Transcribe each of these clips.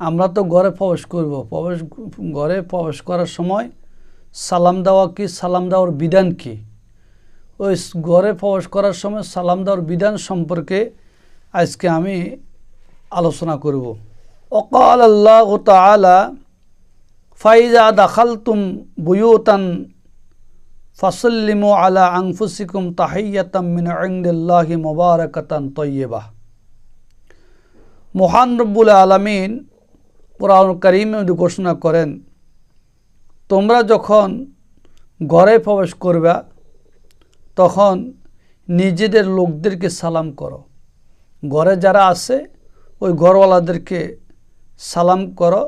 আমরা তো ঘরে প্রবেশ করব। প্রবেশ, ঘরে প্রবেশ করার সময় সালাম দেওয়া কি? সালাম দেওয়ার বিধান কি? ওই ঘরে প্রবেশ করার সময় সালাম দেওয়ার বিধান সম্পর্কে আজকে আমি আলোচনা করব। অকাল আল্লাহ তালা ফাইজা দাখালতুম বুয়ুতান ফাসল্লিমু আলা আংফুসিকুম তাহিয়াতাম মিন ইন্দিল্লাহি মুবারাকাতান তৈয়বা। মহান রব্বুল আলমিন কোরআন করিম ঘোষণা করেন, তোমরা যখন ঘরে প্রবেশ করবা, তখন নিজেদের লোকদেরকে সালাম করো। ঘরে যারা আছে, ওই ঘরওয়ালাদেরকে সালাম করো।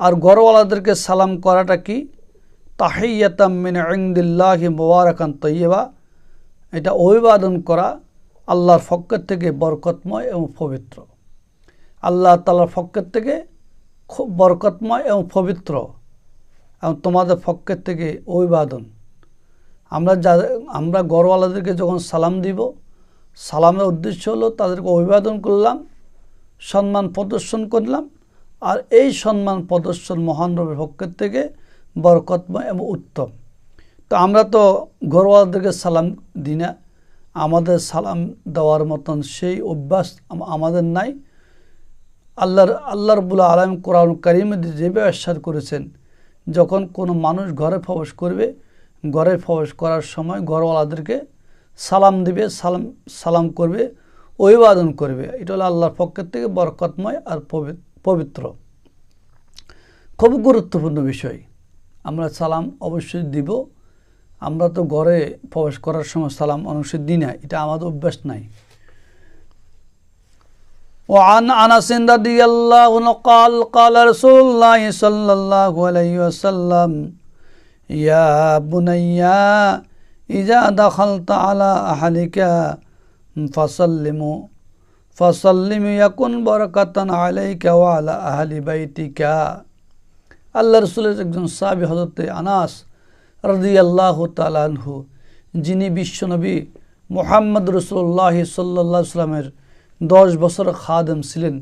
আর ঘরওয়ালাদেরকে সালাম করাটা কি? তাহিয়াতাম মিন ইন্দিল্লাহি মুবারাকান তৈয়বা এটা অভিবাদন করা আল্লাহর পক্ষের থেকে বরকতময় এবং পবিত্র। আল্লাহ তালার পক্ষের থেকে খুব বরকতময় এবং পবিত্র এবং তোমাদের পক্ষের থেকে অভিবাদন। আমরা যা, আমরা গড়ওয়ালাদেরকে যখন সালাম দিব, সালামের উদ্দেশ্য হলো তাদেরকে অভিবাদন করলাম, সম্মান প্রদর্শন করলাম আর এই সম্মান প্রদর্শন মহান রবের পক্ষের থেকে বরকতময় এবং উত্তম। তো আমরা তো ঘরওয়ালাদেরকে সালাম দিই না, আমাদের সালাম দেওয়ার মতন সেই অভ্যাস আমাদের নাই। আল্লাহর, আল্লাহ রবুল্লা আলম কোরআন করিম যেভাবে আশ্বাদ করেছেন, যখন কোনো মানুষ ঘরে প্রবেশ করবে, ঘরে প্রবেশ করার সময় ঘরওয়ালাদেরকে সালাম দিবে, সালাম সালাম করবে, অভিবাদন করবে। এটা হলো আল্লাহর পক্ষের থেকে বরকতময় আর পবি- পবিত্র। খুব গুরুত্বপূর্ণ বিষয়। আমরা সালাম অবশ্যই দিব। আমরা তো ঘরে প্রবেশ করার সময় সালাম অবশ্যই দিই না। এটা আমাদের অভ্যাস নাই। وعن أنس رضي الله عنه قال قال رسول الله صلى الله عليه وسلم يا بني إذا دخلت على أهلك فسلموا فسلم يكن بركة عليك وعلى أهل بيتك আল্লাহ রসুলের একজন সাবি হজরতে আনাস রদি আল্লাহ তালানহু যিনি বিশ্বনবী মোহাম্মদ রসুল্লাহ সাল্লাহ সাল্লামের দশ বছর খাদেম ছিলেন।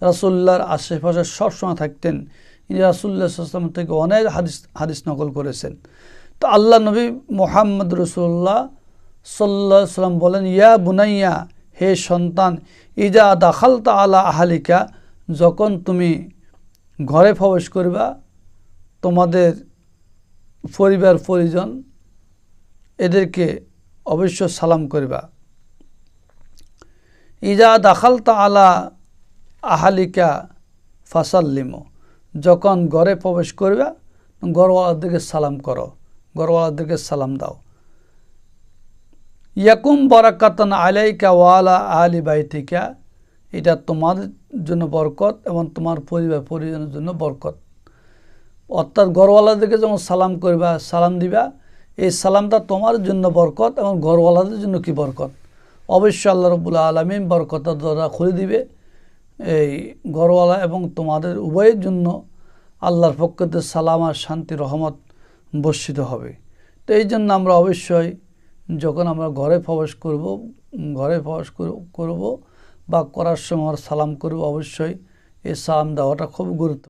রাসুল্লাহর আশেপাশে সবসময় থাকতেন। ইনি রাসুল্লাহ সাল্লাম থেকে অনেক হাদিস হাদিস নকল করেছেন। তো আল্লাহ নবী মোহাম্মদ রসুল্লাহ সাল্লাহ সাল্লাম বলেন, ইয়া বুনাইয়া, হে সন্তান, ইজা দাখালতা আলা আহালিকা, যখন তুমি ঘরে প্রবেশ করবা, তোমাদের পরিবার পরিজন এদেরকে অবশ্য সালাম করবা। ইজা দাখাল আলা আহালিকা ফাসাল্লিমো। যখন ঘরে প্রবেশ করবা গড়ওয়ালাদেরকে সালাম করো গড়ওয়ালাদেরকে সালাম দাও। ইয়াকুম বরাকাতন আলাইকা ওয়ালা আলি বাইতিকা। এটা তোমাদের জন্য বরকত এবং তোমার পরিবার, পরিজনের জন্য বরকত। অর্থাৎ ঘরওয়ালাদেরকে যখন সালাম করবা, সালাম দিবা, এই সালামটা তোমার জন্য বরকত এবং ঘরওয়ালাদের জন্য কি বরকত? অবশ্যই আল্লাহ রবুল্লা আলমিন বরকতের দ্বারা খুলে দিবে। এই ঘরওয়ালা এবং তোমাদের উভয়ের জন্য আল্লাহর পক্ষতে সালাম আর শান্তি, রহমত বর্ষিত হবে। তো এই জন্য আমরা অবশ্যই যখন আমরা ঘরে প্রবেশ করব, ঘরে প্রবেশ কর- করব বা করার সময় সালাম করব, অবশ্যই এই সালাম দেওয়াটা খুব গুরুত্ব